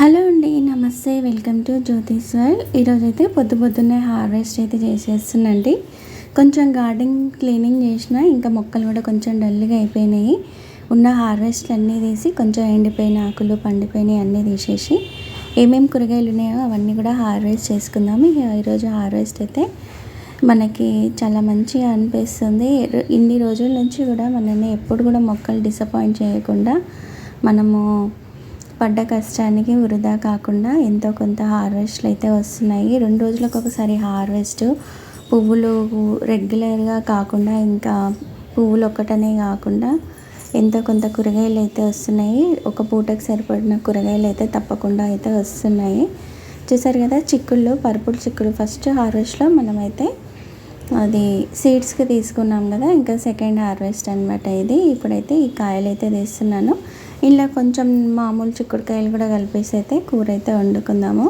Hello అండి నమస్తే. Welcome to Jyotish World. ఈరోజు అయితే పొద్దు పొద్దున్నే హార్వెస్ట్ అయితే చేసేస్తున్నండి కొంచెం గార్డెన్ క్లీనింగ్ చేసిన ఇంకా మొక్కలు కూడా కొంచెం డల్గా అయిపోయినాయి. ఉన్న హార్వెస్ట్లు అన్నీ తీసి కొంచెం ఎండిపోయిన ఆకులు పండిపోయినాయి అన్నీ తీసేసి ఏమేమి కూరగాయలు ఉన్నాయో అవన్నీ కూడా హార్వెస్ట్ చేసుకుందాము. ఈరోజు హార్వెస్ట్ అయితే మనకి చాలా మంచిగా అనిపిస్తుంది. ఇన్ని రోజుల నుంచి కూడా మనల్ని ఎప్పుడు కూడా మొక్కలు డిసప్పాయింట్ చేయకుండా మనము పడ్డ కష్టానికి వృధా కాకుండా ఎంతో కొంత హార్వెస్ట్లు అయితే వస్తున్నాయి. రెండు రోజులకు ఒకసారి హార్వెస్ట్. పువ్వులు రెగ్యులర్గా కాకుండా ఇంకా పువ్వులు ఒక్కటనే కాకుండా ఎంతో కొంత కూరగాయలు అయితే వస్తున్నాయి. ఒక పూటకు సరిపడిన కూరగాయలు అయితే తప్పకుండా అయితే వస్తున్నాయి. చూసారు కదా చిక్కుళ్ళు పరుపుడు చిక్కుడు ఫస్ట్ హార్వెస్ట్లో మనమైతే అది సీడ్స్కి తీసుకున్నాం కదా ఇంకా సెకండ్ హార్వెస్ట్ అనమాట ఇది. ఇప్పుడైతే ఈ కాయలు అయితే తీస్తున్నాను. ఇలా కొంచెం మామూలు చిక్కుడుకాయలు కూడా కలిపేసి అయితే కూర అయితే వండుకుందాము.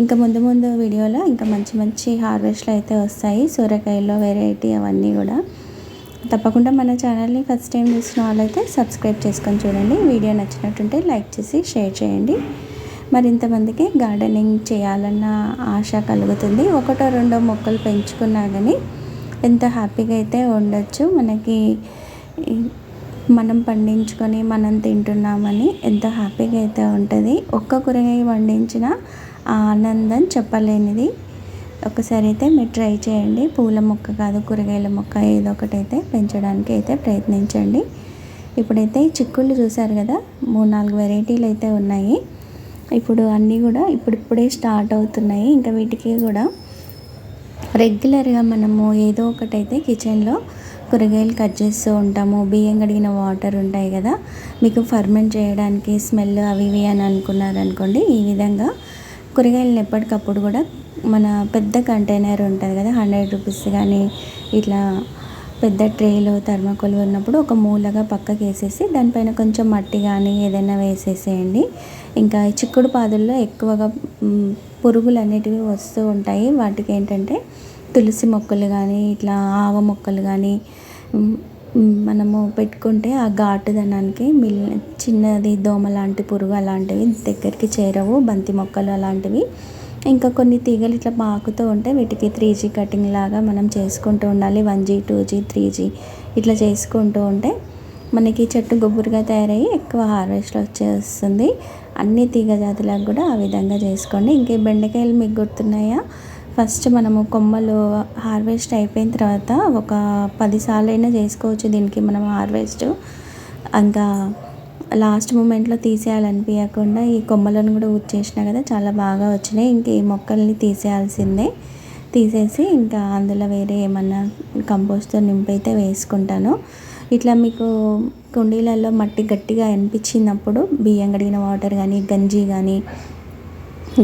ఇంకా ముందు ముందు వీడియోలో ఇంకా మంచి మంచి హార్వెస్ట్లు అయితే వస్తాయి. సూరకాయల్లో వెరైటీ అవన్నీ కూడా. తప్పకుండా మన ఛానల్ని ఫస్ట్ టైం చూసిన వాళ్ళైతే సబ్స్క్రైబ్ చేసుకొని చూడండి. వీడియో నచ్చినట్టుంటే లైక్ చేసి షేర్ చేయండి. మరింతమందికి గార్డెనింగ్ చేయాలన్న ఆశ కలుగుతుంది. ఒకటో రెండో మొక్కలు పెంచుకున్నా కానీ ఎంత హ్యాపీగా అయితే ఉండొచ్చు. మనకి మనం పండించుకొని మనం తింటున్నామని ఎంత హ్యాపీగా అయితే ఉంటుంది. ఒక్క కూరగాయ పండించిన ఆనందం చెప్పలేనిది. ఒకసారి అయితే మీరు ట్రై చేయండి. పూల మొక్క కాదు కూరగాయల మొక్క ఏదో ఒకటి అయితే పెంచడానికి అయితే ప్రయత్నించండి. ఇప్పుడైతే చిక్కుళ్ళు చూసారు కదా మూడు నాలుగు వెరైటీలు అయితే ఉన్నాయి. ఇప్పుడు అన్నీ కూడా ఇప్పుడిప్పుడే స్టార్ట్ అవుతున్నాయి. ఇంకా వీటికి కూడా రెగ్యులర్గా మనము ఏదో ఒకటైతే కిచెన్లో కూరగాయలు కట్ చేస్తూ ఉంటాము. బియ్యం కడిగిన వాటర్ ఉంటాయి కదా మీకు ఫర్మెంట్ చేయడానికి స్మెల్ అవి ఇవి అని అనుకున్నారనుకోండి ఈ విధంగా కూరగాయలను ఎప్పటికప్పుడు కూడా మన పెద్ద కంటైనర్ ఉంటుంది కదా హండ్రెడ్ రూపీస్ కానీ ఇట్లా పెద్ద ట్రేలో థర్మాకోల్ ఉన్నప్పుడు ఒక మూలగా పక్కకి వేసేసి దానిపైన కొంచెం మట్టి కానీ ఏదైనా వేసేసేయండి. ఇంకా చిక్కుడు పాదుల్లో ఎక్కువగా పురుగులు అనేటివి వస్తూ ఉంటాయి. వాటికి ఏంటంటే తులసి మొక్కలు కానీ ఇట్లా ఆవ మొక్కలు కానీ మనము పెట్టుకుంటే ఆ ఘాటుదనానికి మిల్ చిన్నది దోమ లాంటి పురుగు అలాంటివి దగ్గరికి చేరవు బంతి మొక్కలు అలాంటివి. ఇంకా కొన్ని తీగలు ఇట్లా పాకుతూ ఉంటే వీటికి త్రీ జీ కటింగ్ లాగా మనం చేసుకుంటూ ఉండాలి. One G two G three G ఇట్లా చేసుకుంటూ ఉంటే మనకి చెట్టు గుబురుగా తయారయ్యి ఎక్కువ హార్వెస్ట్ వచ్చేస్తుంది. అన్ని తీగ జాతులకు కూడా ఆ విధంగా చేసుకోండి. ఇంకే బెండకాయలు మీకు గుర్తున్నాయా? ఫస్ట్ మనము కొమ్మలు హార్వెస్ట్ అయిపోయిన తర్వాత ఒక పదిసార్లు అయినా చేసుకోవచ్చు దీనికి మనం హార్వెస్ట్. ఇంకా లాస్ట్ మూమెంట్లో తీసేయాలనిపించకుండా ఈ కొమ్మలను కూడా ఉచ్చేసిన కదా చాలా బాగా వచ్చినాయి. ఇంక ఈ మొక్కల్ని తీసేయాల్సిందే. తీసేసి ఇంకా అందులో వేరే ఏమన్నా కంపోస్ట్తో నింపైతే వేసుకుంటాను. ఇట్లా మీకు కుండీలలో మట్టి గట్టిగా అనిపించినప్పుడు బియ్యం కడిగిన వాటర్ కానీ గంజి కానీ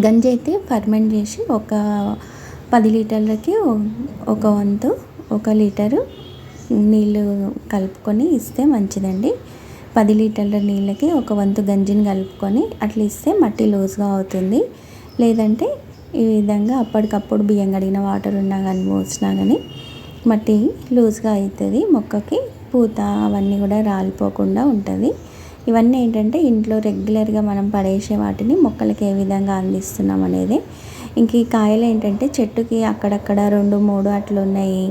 గంజి అయితే ఫర్మెంట్ చేసి ఒక పది లీటర్లకి ఒక వంతు ఒక లీటరు నీళ్ళు కలుపుకొని ఇస్తే మంచిదండి. పది లీటర్ల నీళ్ళకి ఒక వంతు గంజిని కలుపుకొని అట్లా ఇస్తే మట్టి లూజ్గా అవుతుంది. లేదంటే ఈ విధంగా అప్పటికప్పుడు బియ్యం కడిగిన వాటర్ ఉన్నా కానీ పోసినా కానీ మట్టి లూజ్గా అవుతుంది. మొక్కకి పూత అవన్నీ కూడా రాలిపోకుండా ఉంటుంది. ఇవన్నీ ఏంటంటే ఇంట్లో రెగ్యులర్గా మనం పడేసే వాటిని మొక్కలకి ఏ విధంగా అందిస్తున్నాం అనేది ఇంక ఈ కాయలు ఏంటంటే చెట్టుకి అక్కడక్కడ రెండు మూడు అట్లా ఉన్నాయి.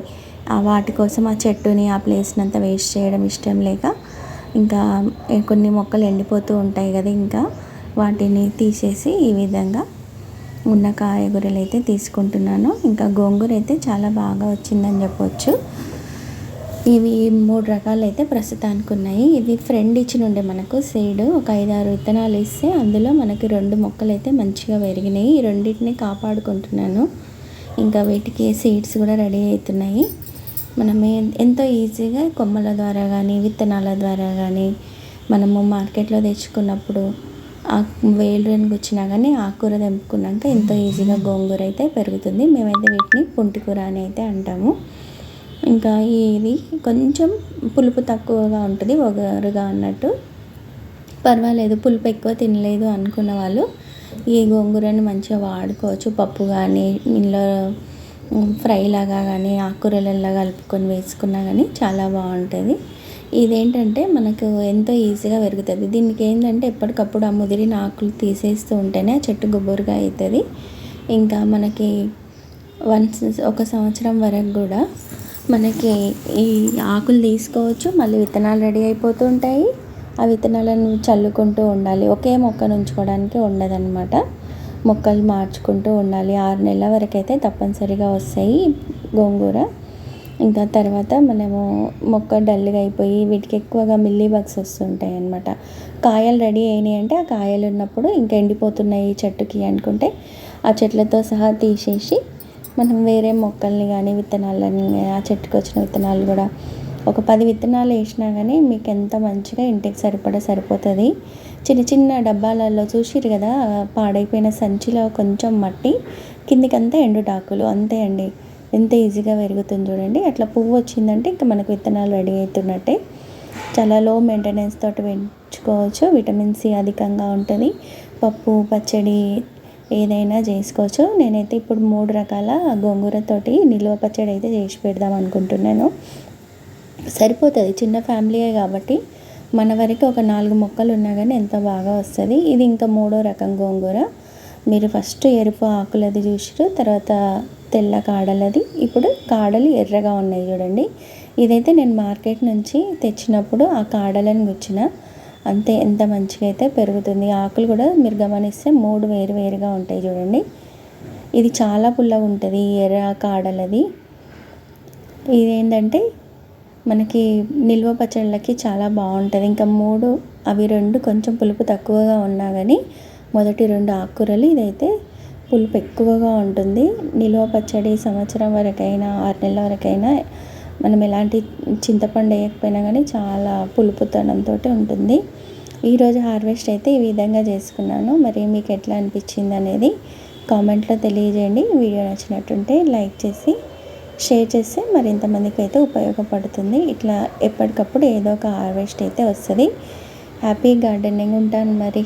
వాటి కోసం ఆ చెట్టుని ఆ ప్లేస్ని అంతా వేస్ట్ చేయడం ఇష్టం లేక ఇంకా కొన్ని మొక్కలు ఎండిపోతూ ఉంటాయి కదా ఇంకా వాటిని తీసేసి ఈ విధంగా ఉన్న కాయగూరలు అయితే తీసుకుంటున్నాను. ఇంకా గోంగూర అయితే చాలా బాగా వచ్చిందని చెప్పవచ్చు ఇవి మూడు రకాలు అయితే ప్రస్తుతానికి ఉన్నాయి ఇది ఫ్రెండ్ ఇచ్చినుండే మనకు సీడ్ ఒక ఐదారు విత్తనాలు ఇస్తే అందులో మనకి రెండు మొక్కలు అయితే మంచిగా పెరిగినాయి. ఈ రెండింటిని కాపాడుకుంటున్నాను. ఇంకా వీటికి సీడ్స్ కూడా రెడీ అవుతున్నాయి. మనమే ఎంతో ఈజీగా కొమ్మల ద్వారా కానీ విత్తనాల ద్వారా కానీ మనము మార్కెట్లో తెచ్చుకున్నప్పుడు ఆ వేలు వచ్చినా కానీ ఆకుకూర తెంపుకున్నాక ఎంతో ఈజీగా గోంగూర అయితే పెరుగుతుంది. మేమైతే వీటిని పుంటికూర అని అయితే అంటాము. ఇంకా ఇది కొంచెం పులుపు తక్కువగా ఉంటుంది ఒగరుగా అన్నట్టు. పర్వాలేదు పులుపు ఎక్కువ తినలేదు అనుకున్న వాళ్ళు ఈ గోంగూరని మంచిగా వాడుకోవచ్చు. పప్పు కానీ ఇంట్లో ఫ్రైలాగా కానీ ఆకుకూరలలో కలుపుకొని వేసుకున్నా కానీ చాలా బాగుంటుంది. ఇదేంటంటే మనకు ఎంతో ఈజీగా పెరుగుతుంది. దీనికి ఏంటంటే ఎప్పటికప్పుడు ఆ ముదిరిన ఆకులు తీసేస్తూ ఉంటేనే చెట్టు గుబురుగా అవుతుంది ఇంకా మనకి వన్స్ ఒక సంవత్సరం వరకు కూడా మనకి ఈ ఆకులు తీసుకోవచ్చు మళ్ళీ విత్తనాలు రెడీ అయిపోతుంటాయి. ఆ విత్తనాలను చల్లుకుంటూ ఉండాలి. ఒకే మొక్కను ఉంచుకోవడానికి ఉండదన్నమాట. మొక్కలు మార్చుకుంటూ ఉండాలి. ఆరు నెలల వరకు అయితే తప్పనిసరిగా వస్తాయి గోంగూర. ఇంకా తర్వాత మనము మొక్క డల్గా అయిపోయి వీటికి ఎక్కువగా మిల్లీ బగ్స్ వస్తుంటాయి అన్నమాట. కాయలు రెడీ అయినాయి అంటే ఆ కాయలు ఉన్నప్పుడు ఇంకా ఎండిపోతున్నాయి చెట్టుకి అనుకుంటే ఆ చెట్లతో సహా తీసేసి మనం వేరే మొక్కల్ని కానీ విత్తనాలని ఆ చెట్టుకు వచ్చిన విత్తనాలు కూడా ఒక పది విత్తనాలు వేసినా కానీ మీకు ఎంత మంచిగా ఇంటికి సరిపడా సరిపోతుంది. చిన్న చిన్న డబ్బాలలో చూసిరు కదా పాడైపోయిన సంచిలో కొంచెం మట్టి కిందికంతా ఎండుటాకులు అంతే అండి. ఎంత ఈజీగా పెరుగుతుంది చూడండి. అట్లా పువ్వు వచ్చిందంటే ఇంకా మనకు విత్తనాలు రెడీ అవుతున్నట్టే చాలా లో మెయింటెనెన్స్ తోటి పెంచుకోవచ్చు. విటమిన్ సి అధికంగా ఉంటుంది. పప్పు పచ్చడి ఏదైనా చేసుకోవచ్చు. నేనైతే ఇప్పుడు మూడు రకాల గోంగూరతోటి నిల్వ పచ్చడి అయితే చేసి పెడదాం అనుకుంటున్నాను. సరిపోతుంది. చిన్న ఫ్యామిలీయే కాబట్టి మన వరకు ఒక నాలుగు మొక్కలు ఉన్నా కానీ ఎంతో బాగా వస్తుంది. ఇది ఇంకా మూడో రకం గోంగూర. మీరు ఫస్ట్ ఎరుపు ఆకులది చూసారు తర్వాత తెల్ల కాడలది. ఇప్పుడు కాడలు ఎర్రగా ఉన్నాయి చూడండి. ఇదైతే నేను మార్కెట్ నుంచి తెచ్చినప్పుడు ఆ కాడలను గుచ్చిన అంతే ఎంత మంచిగా అయితే పెరుగుతుంది. ఆకులు కూడా మీరు గమనిస్తే మూడు వేరు వేరుగా ఉంటాయి చూడండి. ఇది చాలా పుల్లగా ఉంటుంది ఎర్ర కాడలది. ఇదేంటంటే మనకి నిల్వ పచ్చళ్ళకి చాలా బాగుంటుంది. ఇంకా మూడు అవి రెండు కొంచెం పులుపు తక్కువగా ఉన్నా కానీ మొదటి రెండు ఆకుకూరలు ఇదైతే పులుపు ఎక్కువగా ఉంటుంది. నిల్వ పచ్చడి సంవత్సరం వరకైనా ఆరు నెలల వరకైనా మనం ఎలాంటి చింతపండు వేయకపోయినా కానీ చాలా పులుపుతనంతో ఉంటుంది. ఈరోజు హార్వెస్ట్ అయితే ఈ విధంగా చేసుకున్నాను. మరి మీకు ఎట్లా అనిపించింది అనేది కామెంట్లో తెలియజేయండి. వీడియో నచ్చినట్టుంటే లైక్ చేసి షేర్ చేస్తే మరింతమందికి అయితే ఉపయోగపడుతుంది. ఇట్లా ఎప్పటికప్పుడు ఏదో ఒక హార్వెస్ట్ అయితే వస్తుంది. హ్యాపీ గార్డెనింగ్ ఉంటాను మరి.